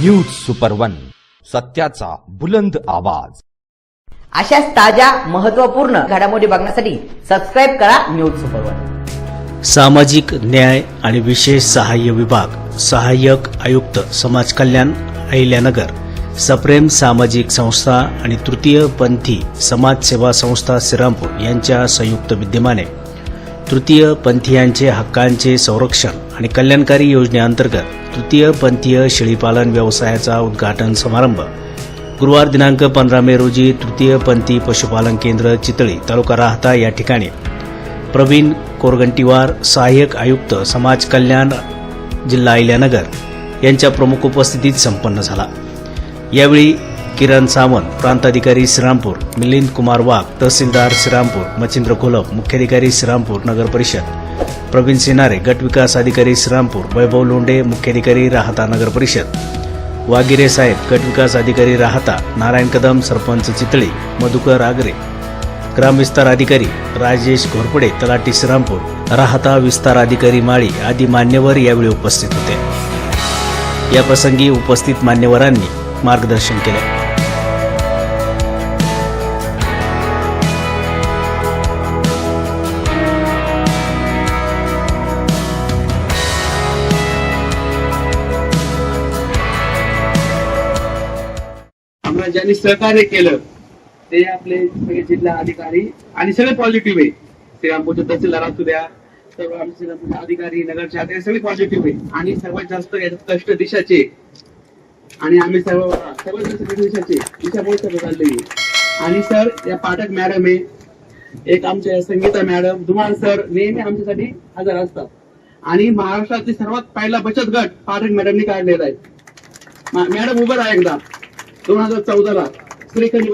News super one सत्याचा बुलंद आवाज. अशाच ताज्या महत्त्वपूर्ण घडामोडी बघण्यासाठी सबस्क्राईब करा न्यूज सुपरवर सामाजिक न्याय आणि विशेष सहाय्य विभाग सहाय्यक आयुक्त समाज कल्याण अहिल्यानगर सप्रेम सामाजिक संस्था आणि तृतीयपंथी समाजसेवा संस्था श्रीरामपूर यांच्या संयुक्त विद्यमाने तृतीय पंथीयांचे हक्कांचे संरक्षण आणि कल्याणकारी योजनेअंतर्गत तृतीयपंथीय शेळीपालन व्यवसायाचा उद्घाटन समारंभ. गुरुवार दिनांक पंधरा मे रोजी तृतीयपंथी पशुपालन केंद्र चितळी तालुका राहता या ठिकाणी. प्रवीण कोरगंटीवार सहाय्यक आयुक्त समाज कल्याण जिल्हा अहिल्यानगर यांच्या प्रमुख उपस्थितीत संपन्न झाला. यावेळी किरण सावंत प्रांताधिकारी श्रीरामपूर मिलिंद कुमार वाघ तहसीलदार श्रीरामपूर मच्छिंद्र कोलप मुख्याधिकारी श्रीरामपूर नगर परिषद प्रवीण सिनारे गट विकास अधिकारी श्रीरामपूर वैभव लोंढे मुख्याधिकारी राहता नगर परिषद. वागिरे साहेब गट विकास अधिकारी राहता नारायण कदम सरपंच चितळी मधुकर आगरे. ग्रामविस्तार अधिकारी राजेश घोरपडे तलाटी श्रीरामपूर राहता विस्तार अधिकारी माळी आदी मान्यवर यावेळी उपस्थित होते. या प्रसंगी उपस्थित मान्यवरांनी मार्गदर्शन केले. ज्यांनी सहकार्य केलं ते आपले सगळे जिल्हा अधिकारी आणि सगळे पॉझिटिव्ह आहे. श्रीरामपूरचे तहसीलदार असू द्या सर्व आमचे श्रीरामपूरचे अधिकारी नगरचे अधिकारी सगळे पॉझिटिव्ह आहे. आणि सर्वात जास्त याच्यात कष्ट दिशाचे आणि आम्ही सर्व सर्वात जास्त दिशाचे दिशामुळे सर्व चाललंय आणि सर या पाठक मॅडम आहे. एक आमच्या संगीता मॅडम धुमाळ सर नेहमी आमच्यासाठी हजर असतात. आणि महाराष्ट्रातील सर्वात पहिला बचत गट पाठक मॅडमनी काढलेला आहे. मॅडम उभं राहा एकदा. दोन हजार चौदाला श्रीखंडी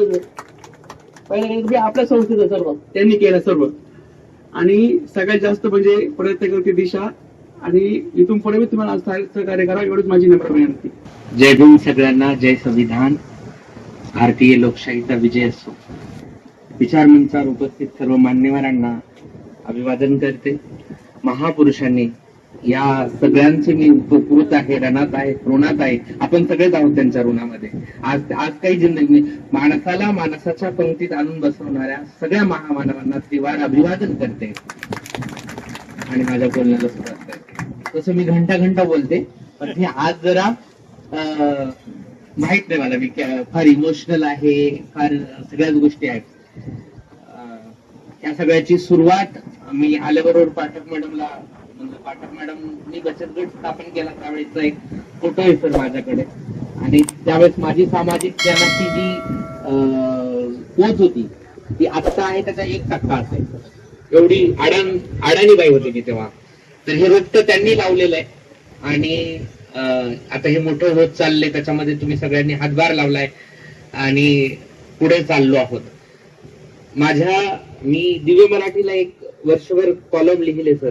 पहिल्या तुम्ही आपल्या संस्थेचं सर्व. त्यांनी केलं सर्व. आणि सगळ्यात जास्त म्हणजे प्रयत्न करते दिशा. आणि इथून पुढे मी तुम्हाला सह- सहकार्य करा एवढीच माझी नम्र विनंती. जय भीम सगळ्यांना जय संविधान. भारतीय लोकशाहीचा विजय असो. विचार मंचावर उपस्थित सर्व मान्यवरांना अभिवादन करते. महापुरुषांनी या सगळ्यांचे मी उपकृत आहे रणात आहे ऋणात आहे. आपण सगळेच आहोत त्यांच्या ऋणामध्ये. आज आज काही जिंदगी नाही. माणसाला माणसाच्या पंक्तीत आणून बसवणाऱ्या सगळ्या महामानवांना त्रिवार अभिवादन करते. आणि माझ्या बोलण्याला सुरुवात करते. तसं मी घंटा घंटा बोलते पण हे आज जरा अं, माहीत नाही मला. मी फार इमोशनल आहे फार सगळ्याच गोष्टी आहेत. अं, या सगळ्याची सुरुवात मी आल्याबरोबर पाठक मॅडमला म्हणजे पाठक मॅडम मी बचत गट स्थापन केला त्यावेळेचा एक फोटो आहे सर माझ्याकडे. आणि त्यावेळेस माझी सामाजिक ज्ञानाची जी पोच होती ती आत्ता आहे त्याचा एक टक्का असेल. एवढी अडाण अडाणी बाई होती मी तेव्हा. तर हे रोपट त्यांनी लावलेलं आहे. आणि आता हे मोठं होत चाललंय त्याच्यामध्ये तुम्ही सगळ्यांनी हातभार लावलाय. आणि पुढे चाललो आहोत. माझ्या मी दिव्य मराठीला एक वर्षभर कॉलम लिहिले सर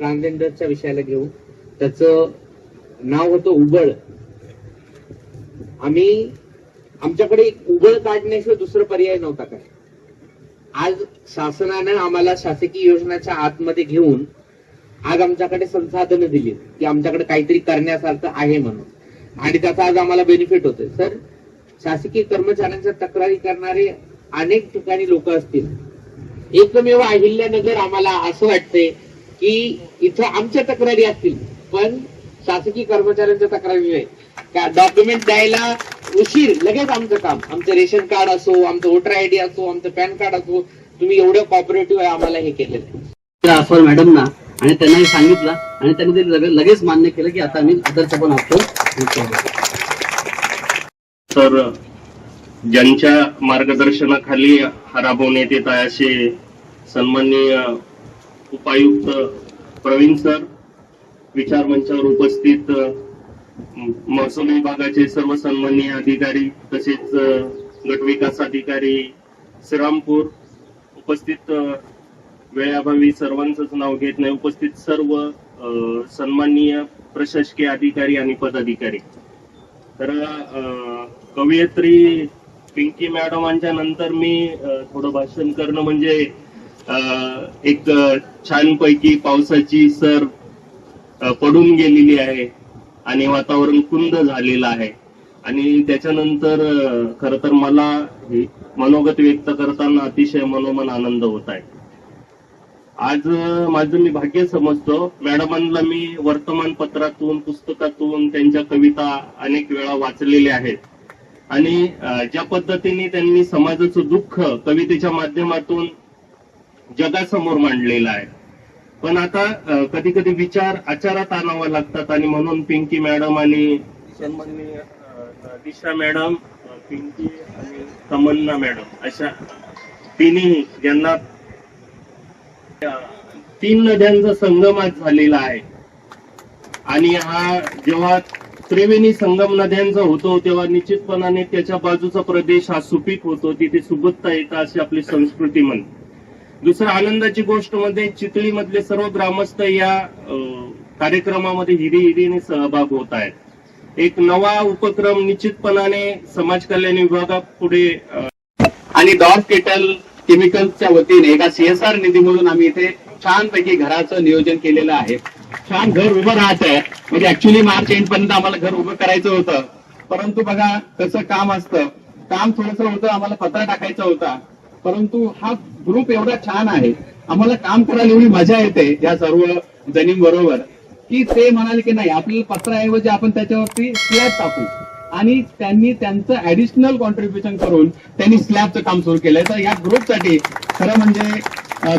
ट्रान्सजेंडरच्या विषयाला घेऊ. त्याचं नाव होतं उबळ आम्ही आमच्याकडे उबळ काढण्याशिवाय दुसरा पर्याय नव्हता काय. आज शासनानं आम्हाला शासकीय योजनाच्या आतमध्ये घेऊन आज आमच्याकडे संसाधनं दिली की आमच्याकडे काहीतरी करण्यासारखं आहे म्हणून. आणि त्याचा आज आम्हाला बेनिफिट होतोय. सर शासकीय कर्मचाऱ्यांच्या तक्रारी करणारे अनेक ठिकाणी लोक असतील. एकमेव अहिल्यानगर आम्हाला असं वाटतंय की इथं आमच्या तक्रारी असतील पण शासकीय कर्मचाऱ्यांच्या तक्रारी नाही. का डॉक्युमेंट द्यायला उशीर लगेच आमचं काम. आमचं रेशन कार्ड असो आमचं वोटर आयडी असो आमचं पॅन कार्ड असो तुम्ही एवढं कॉपरेटिव्ह आहे आम्हाला हे केलेलं आहे. अस्वल मॅडमना आणि त्यांना हे सांगितलं आणि त्यांनी ते लगे- लगेच मान्य केलं की आता आम्ही आदर्श पण असतो तर ज्यांच्या मार्गदर्शनाखाली हा राबवण्यात येत आहे असे सन्माननीय उपायुक्त प्रवीण सर विचार मंचावर उपस्थित महसूल विभागाचे सर्व सन्माननीय अधिकारी तसेच गटविकास अधिकारी श्रीरामपूर उपस्थित वेळाभावी सर्वांचंच नाव घेत नाही उपस्थित सर्व सन्माननीय प्रशासकीय अधिकारी आणि पदाधिकारी. तर कवयित्री पिंकी मॅडमांच्या नंतर मी थोडं भाषण करणं म्हणजे एक छानपैकी पावसाची सर पडून गेलेली आहे आणि वातावरण कुंद झालेलं आहे. आणि त्याच्यानंतर खर तर मला मनोगत व्यक्त करताना अतिशय मनोमन आनंद होत आहे. आज माझं मी भाग्य समजतो. मॅडमांना मी वर्तमानपत्रातून पुस्तकातून त्यांच्या कविता अनेक वेळा वाचलेल्या आहेत. आणि ज्या पद्धतीने त्यांनी समाजाचं दुःख कवितेच्या माध्यमातून जगासमोर मांडलेला आहे. पण आता कधी कधी विचार आचारात आणावा लागतात आणि म्हणून पिंकी मॅडम आणि दिशा मॅडम पिंकी आणि तमन्ना मॅडम अशा तिन्ही ज्यांना तीन नद्यांचा संगम आज झालेला आहे. आणि हा जेव्हा त्रिवेणी संगम नद्यांचा होतो तेव्हा निश्चितपणाने त्याच्या बाजूचा प्रदेश हा सुपीक होतो तिथे सुबत्ता येतं अशी आपली संस्कृती म्हणते दुसरं आनंदाची गोष्ट म्हणजे चितळीमधले सर्व ग्रामस्थ या कार्यक्रमामध्ये हिरी हिरीने सहभाग होत आहेत. एक नवा उपक्रम निश्चितपणाने समाज कल्याण विभागा पुढे आणि डॉट केटल केमिकल्सच्या वतीने एका सीएसआर निधी म्हणून आम्ही इथे छानपैकी घराचं नियोजन केलेलं आहे. छान घर उभं राहत आहे. म्हणजे ऍक्च्युली मार्च एंड पर्यंत आम्हाला घर उभं करायचं होतं. परंतु बघा कसं काम असतं. काम थोडस होतं आम्हाला पत्रा टाकायचा होता. परंतु हा ग्रुप एवढा छान आहे. आम्हाला काम करायला एवढी मजा येते या सर्व जणींबरोबर. की ते म्हणाले की नाही आपल्याला पत्राऐवजी आपण त्याच्यावरती स्लॅब टाकू. आणि त्यांनी त्यांचं ऍडिशनल कॉन्ट्रीब्युशन करून त्यांनी स्लॅबचं काम सुरू केलंय. तर या ग्रुपसाठी खरं म्हणजे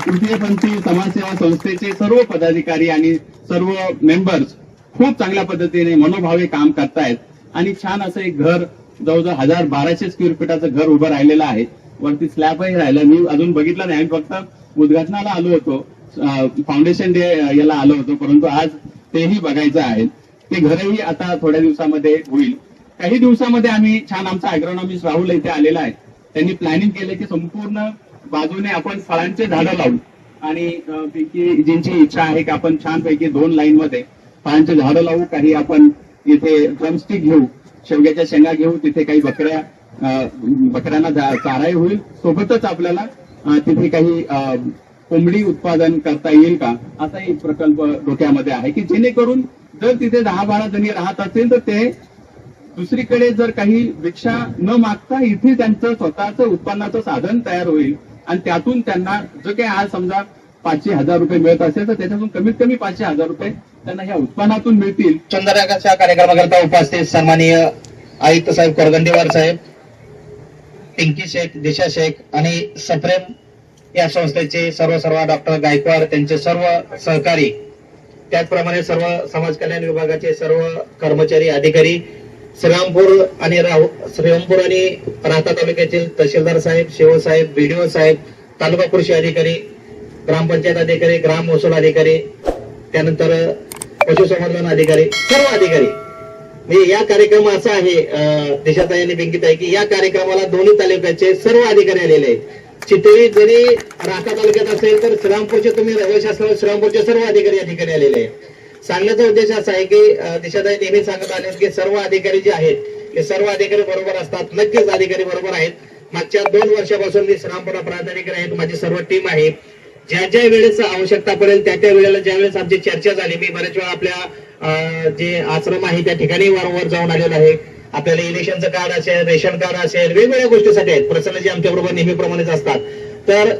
तृतीयपंथी समाजसेवा संस्थेचे सर्व पदाधिकारी आणि सर्व मेंबर्स खूप चांगल्या पद्धतीने मनोभावे काम करतायत. आणि छान असं एक घर जवळजवळ हजार बाराशे स्क्वेअर फीटाचं घर उभं राहिलेलं आहे. वरती स्लॅबही राहिलं. मी अजून बघितलं नाही. आम्ही फक्त उद्घाटनाला आलो होतो. फाउंडेशन डे याला आलो होतो. परंतु आज तेही बघायचं आहे. ते घरही आता थोड्या दिवसामध्ये होईल. काही दिवसामध्ये आम्ही छान आमचा अॅग्रोनॉमिस्ट राहुल इथे आलेला आहे. त्यांनी प्लॅनिंग केलं की संपूर्ण बाजूने आपण फळांचे झाडं लावू. आणि पैकी ज्यांची इच्छा आहे की आपण छानपैकी दोन लाईन मध्ये फळांचे झाडं लावू. काही आपण इथे ड्रमस्टिक घेऊ. शेवग्याच्या शेंगा घेऊ. तिथे काही बकऱ्या बकऱ्यांना चाराही होईल. सोबतच आपल्याला तिथे काही कोंबडी उत्पादन करता येईल का? असा एक प्रकल्प डोक्यामध्ये आहे की जेणेकरून जर तिथे दहा बारा जणी राहत असेल तर ते दुसरीकडे जर काही रिक्षा न मागता इथे त्यांचं स्वतःचं उत्पन्नाचं साधन तयार होईल आणि त्यातून त्यांना जो काही आज समजा पाचशे हजार रुपये मिळत असेल तर त्याच्यातून कमीत कमी पाचशे हजार रुपये त्यांना ह्या उत्पन्नातून मिळतील. चंद्रकाच्या कार्यक्रमाकरता उपस्थित सन्माननीय आयुक्त साहेब करगंदीवार साहेब पिंकी शेख दिशा शेख आणि सप्रेम या संस्थेचे सर्व सर्व डॉक्टर गायकवाड त्यांचे सर्व सहकारी त्याचप्रमाणे सर्व समाज कल्याण विभागाचे सर्व कर्मचारी अधिकारी श्रीरामपूर आणि राहू श्रीरामपूर आणि राहता तालुक्यातील तहसीलदार साहेब शिवसाहेब बीडीओ साहेब तालुका कृषी अधिकारी ग्रामपंचायत अधिकारी ग्राम महसूल अधिकारी त्यानंतर पशुसंवर्धन अधिकारी सर्व अधिकारी. म्हणजे या कार्यक्रम असा आहे अं, देशाताई आणि बेंकिताई की या कार्यक्रमाला दोन्ही तालुक्याचे सर्व अधिकारी आलेले आहेत. चितळी जरी राहता तालुक्यात असेल तर श्रीरामपूरचे तुम्ही रहिवासी असल्यामुळे श्रीरामपूरचे सर्व अधिकारी या ठिकाणी आलेले आहेत. सांगण्याचा उद्देश असा आहे की अं, देशाताई नेहमी सांगत आले की सर्व अधिकारी जे आहेत ते सर्व अधिकारी बरोबर असतात. नक्कीच अधिकारी बरोबर आहेत. मागच्या दोन वर्षापासून मी श्रीरामपुरा प्राधिकारी आहेत माझी सर्व टीम आहे. ज्या ज्या वेळेस आवश्यकता पडेल त्या त्या वेळेला ज्या वेळेस आमची चर्चा झाली मी बऱ्याच वेळा आपल्या जे आश्रम आहे त्या ठिकाणी वारंवार जाऊन आलेलो आहे. आपल्याला इलेक्शनचं कार्ड असेल रेशन कार्ड असेल वेगवेगळ्या गोष्टीसाठी आहेत. प्रसन्न जे आमच्या बरोबर नेहमीप्रमाणेच असतात. तर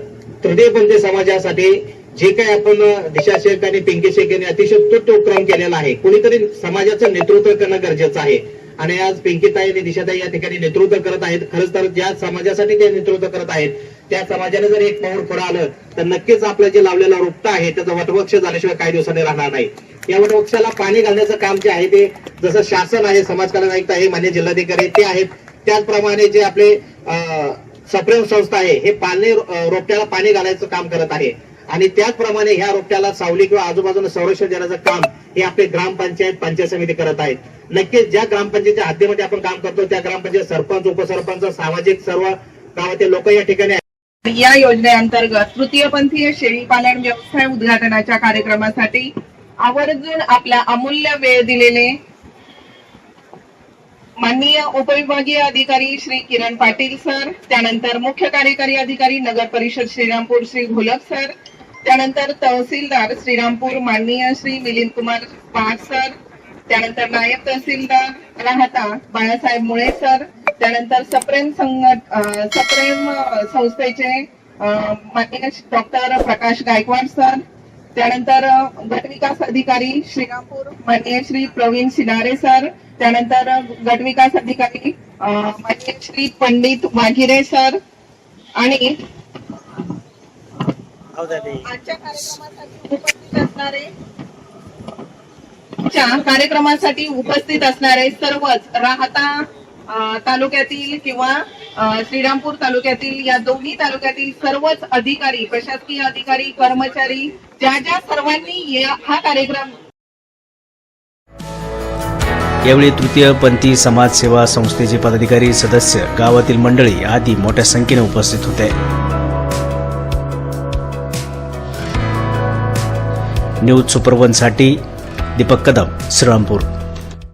तृतीयपंथी समाजासाठी जे काही आपण दिशा शेख आणि पिंकी शेख यांनी अतिशय उत्कृष्ट उपक्रम केलेला आहे. कुणीतरी समाजाचं नेतृत्व करणं गरजेचं आहे. आणि आज पिंकीताई आणि दिशाताई या ठिकाणी नेतृत्व करत आहेत. खरंच तर ज्या समाजासाठी ते नेतृत्व करत आहेत त्या समाजाने जर एक पाऊल पुढे आलं तर नक्कीच आपलं जे लावलेलं रोपटं आहे त्याचं वटवृक्ष झाल्याशिवाय काही दिवसांनी राहणार नाही. या वटवृक्षाला पाणी घालण्याचं काम जे आहे ते जसं शासन आहे समाज कल्याण आयुक्त आहे मान्य जिल्हाधिकारी ते आहेत. त्याचप्रमाणे जे आपले सप्रेम संस्था आहे हे पाणी रोपट्याला पाणी घालायचं काम करत आहे. आणि त्याचप्रमाणे ह्या रोपट्याला सावली किंवा आजूबाजूला संरक्षण देण्याचं काम हे आपले ग्रामपंचायत पंचायत समिती करत आहेत. नक्कीच ज्या ग्रामपंचायतीच्या हद्दीमध्ये आपण काम करतो त्या ग्रामपंचायत सरपंच उपसरपंच सामाजिक सर्व गावातील लोक या ठिकाणी या योजनेअंतर्गत तृतीयपंथीय शेळी पालन व्यवसाय उद्घाटनाच्या कार्यक्रमासाठी आवर्जून आपला अमूल्य वेळ दिलेले माननीय उपविभागीय अधिकारी श्री किरण पाटील सर त्यानंतर मुख्य कार्यकारी अधिकारी नगर परिषद श्रीरामपूर श्री घोलक सर त्यानंतर तहसीलदार श्रीरामपूर माननीय श्री मिलिंद कुमार पवार सर त्यानंतर नायब तहसीलदार राहता बाळासाहेब मुळे सर त्यानंतर सप्रेम संघट सप्रेम संस्थेचे अं, माननीय डॉक्टर प्रकाश गायकवाड सर. त्यानंतर अं, गट विकास अधिकारी श्रीरामपूर माननीय श्री प्रवीण सिनारे सर. त्यानंतर अं, गट विकास अधिकारी अं, माननीय श्री पंडित वाघिरे सर. आणि आजच्या कार्यक्रमासाठी उपस्थित असणारे च्या कार्यक्रमासाठी उपस्थित असणारे सर्वच राहता तालुक्यातील किंवा श्रीरामपूर तालुक्यातील या दोन्ही तालुक्यातील सर्वच अधिकारी प्रशासकीय अधिकारी कर्मचारी ज्या ज्या सर्वांनी या- हा कार्यक्रम यावेळी तृतीयपंथी समाजसेवा संस्थेचे पदाधिकारी सदस्य गावातील मंडळी आदी मोठ्या संख्येने उपस्थित होते. न्यूज सुपरवनसाठी दीपक कदम श्रीरामपूर.